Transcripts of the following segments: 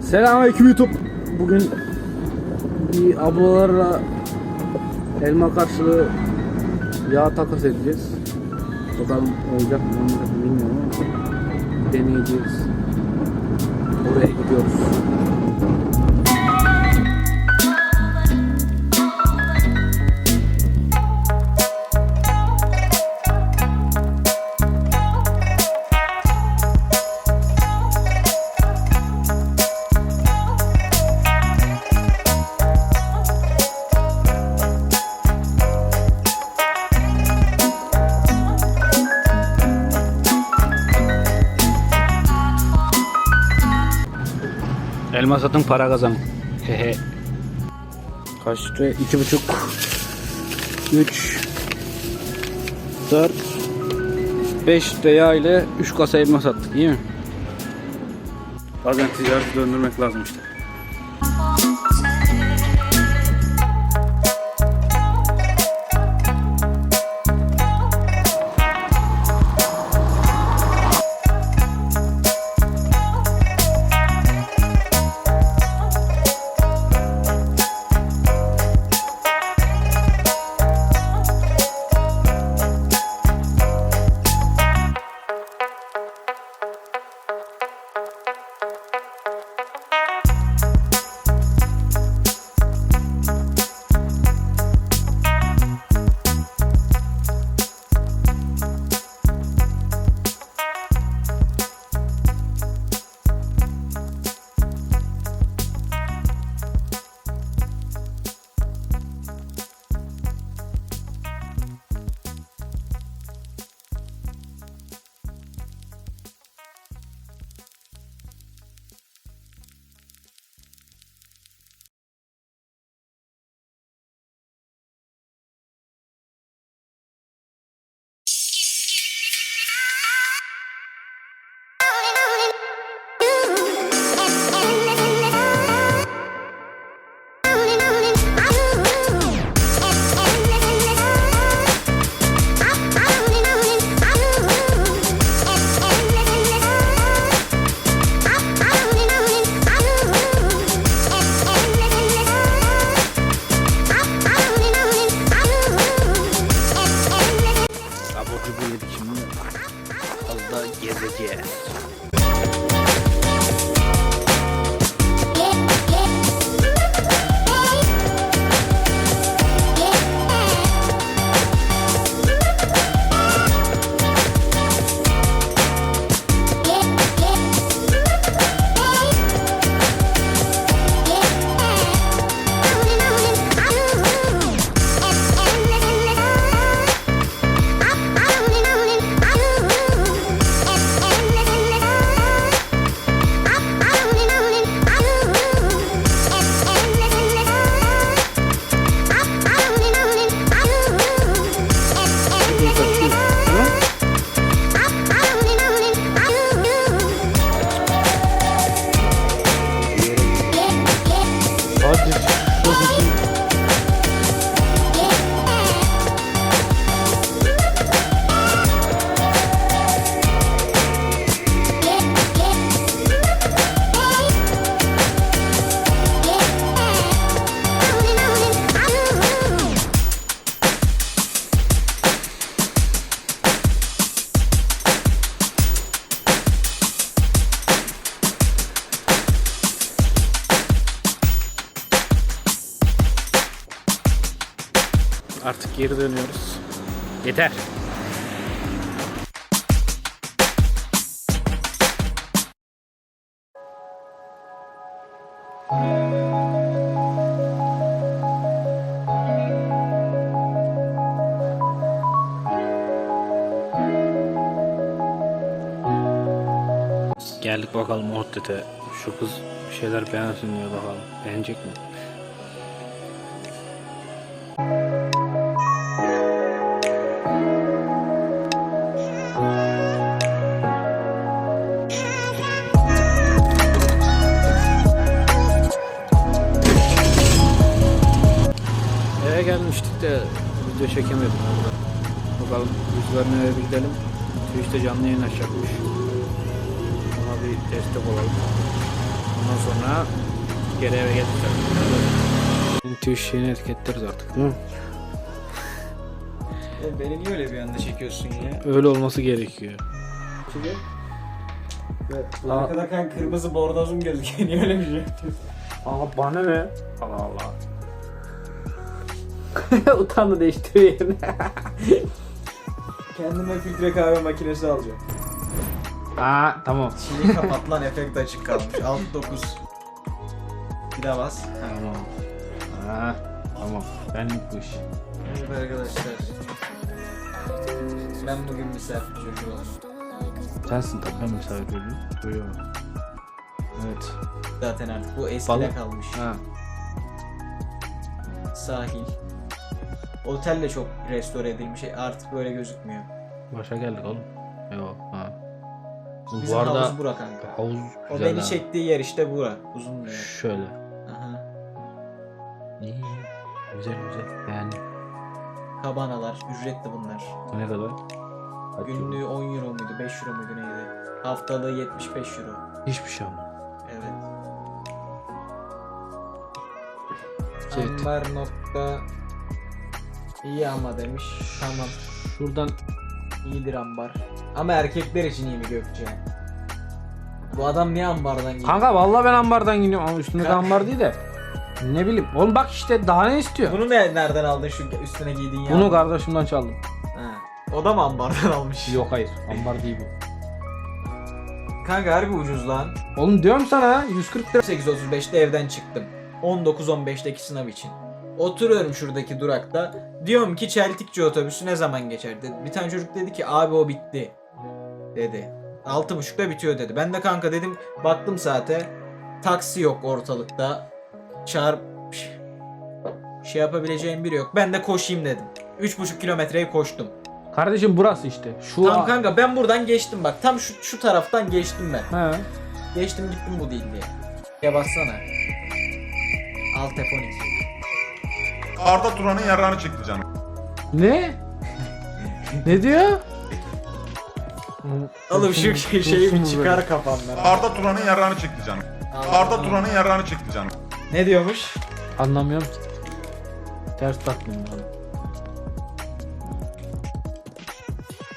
Selamünaleyküm YouTube. Bugün bir ablalarla elma karşılığı yağ takas edeceğiz. Bakalım olacak mı mı bilmiyorum ama deneyeceğiz. Oraya gidiyoruz. Elma satın para kazanın. Hehe. Kaç lira? İki buçuk. Üç. Dört. Beş liraya ile üç kasa elma sattık iyi mi? Bazen ticareti döndürmek lazım işte. Artık geri dönüyoruz. Yeter. Geldik bakalım Ohdet'e. Şu kız bir şeyler beğensin diyor bakalım. Beğenecek mi? Dereye gelmiştik de video çekemedim orada. Bakalım rüzgarın eve bir gidelim. Twitch'te canlı yayın açacakmış. Ona bir destek olalım. Ondan sonra geri eve geldik. Twitch yayını etiketleriz artık değil mi? Oğlum beni niye öyle bir anda çekiyorsun ya? Öyle olması gerekiyor. Çünkü Arkada kan kırmızı bordozum gözüküyor. Niye öyle bir şey? Aa bana ne? Allah Allah. Utandı değiştiriyor yerini. Kendime filtre kahve makinesi alacağım. Aa tamam. Çiğni kapat lan efekt açık kalmış. Alt 9. Bir daha bas. Tamam. Aa, tamam. Benlik bu iş. Evet arkadaşlar. Ben bugün misafir çocuğu oldum. Sensin tabii ben misafir ediyorum. Duyuyorum. Evet. Zaten artık bu eskide Balık. kalmış. Ha. Sahil. Otel de çok restore edilmiş. Artık böyle gözükmüyor. Başa geldik oğlum. Yok. Ha. Bu Bizim arada havuz bura kanka. havuz O beni ha. çektiği yer işte bura. Uzun bir yer. Şöyle. Aha. İyi. Güzel güzel. Beğendim. Kabanalar. Ücretli bunlar. Ne kadar? Kaç Günlüğü 10 euro muydu? 5 euro muydu neydi? Haftalığı 75 euro. Hiçbir şey ama. Evet. Evet. Ambar nokta iyi ama demiş. Tamam. Şuradan iyidir ambar. Ama erkekler için iyi mi Gökçe? Bu adam niye ambardan gidiyor? Kanka vallahi ben ambardan gidiyorum ama üstümde Kanka. ambar değil de. Ne bileyim. Oğlum bak işte daha ne istiyor? Bunu ne, nereden aldın şu üstüne giydiğin ya? Bunu kardeşimden çaldım. Ha. O da mı ambardan almış? Yok hayır. Ambar değil bu. Kanka harbi ucuz lan. Oğlum diyorum sana 140 lira. 8.35'te evden çıktım. 19.15'teki sınav için. Oturuyorum şuradaki durakta. Diyorum ki Çeltikçi otobüsü ne zaman geçer dedi. Bir tane çocuk dedi ki abi o bitti. Dedi. 6.30'da bitiyor dedi. Ben de kanka dedim baktım saate. Taksi yok ortalıkta. Çağır şey yapabileceğim biri yok. Ben de koşayım dedim. 3.5 kilometreyi koştum. Kardeşim burası işte. Şu Tam kanka ben buradan geçtim bak. Tam şu, şu taraftan geçtim ben. He. Geçtim gittim bu değil diye. Ya bassana. Alt F12. Arda Turan'ın yararını çekti canım. Ne? ne diyor? Oğlum şu şey, şeyi bir çıkar kafamdan. Arda Turan'ın yararını çekti canım. Arda Turan'ın yararını çekti canım. Ne diyormuş? Anlamıyorum ki. Ters taktım ben.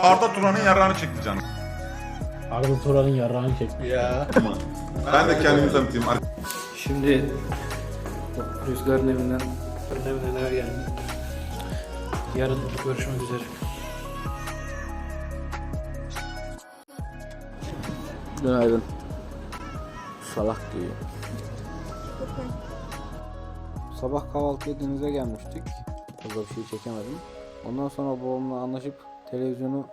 Arda Turan'ın yararını çekti canım. Arda Turan'ın yarrağını çekti. Ya. Ben de kendimi tanıtayım. Şimdi Rüzgar'ın evinden Evinden eve geldim. Yarın görüşmek üzere. Günaydın. Salak diyor. Sabah kahvaltıya denize gelmiştik. Fazla bir şey çekemedim. Ondan sonra babamla anlaşıp televizyonu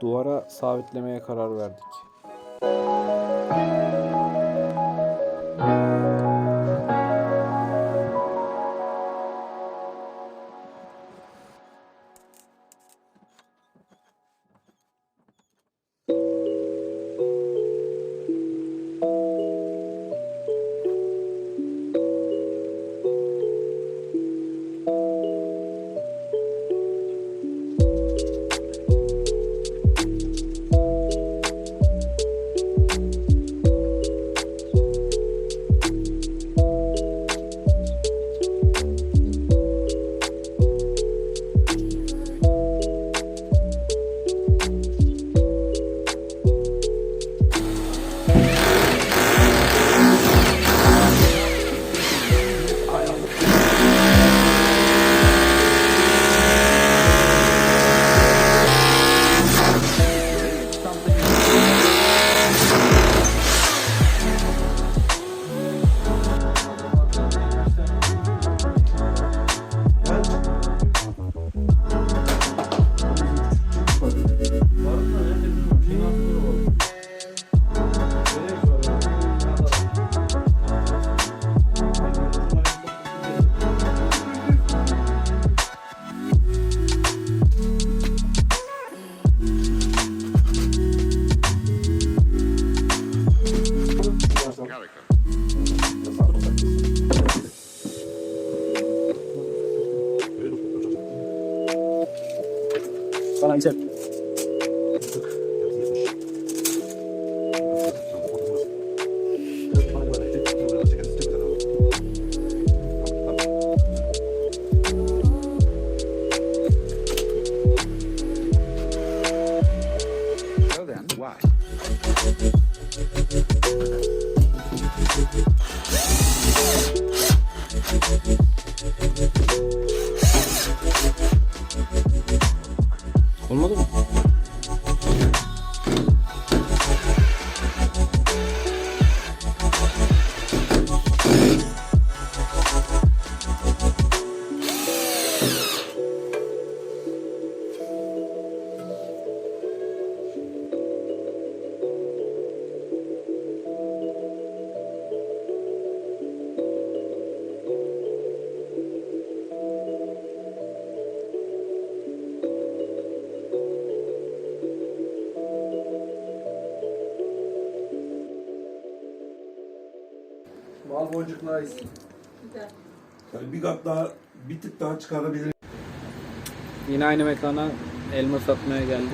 duvara sabitlemeye karar verdik. Olmadı mı? Bal boncuklar iyisin. Yani bir kat daha, bir tık daha çıkarabilir. Yine aynı mekana elma satmaya geldik.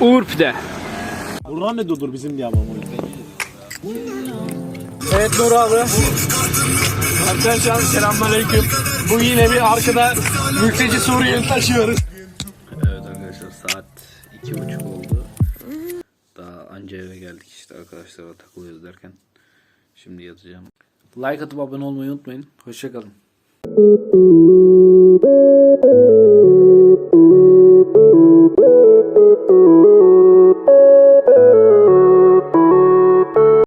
Uğur Pide. Buradan ne durdur bizim diye ama yüzden. Evet Nur abi. Arkadaşlar selamünaleyküm. Bu yine bir arkada mülteci Suriyeli taşıyoruz. İki buçuk oldu. Daha anca eve geldik işte arkadaşlarla takılıyoruz derken. Şimdi yatacağım. Like atıp abone olmayı unutmayın. Hoşçakalın. Thank you.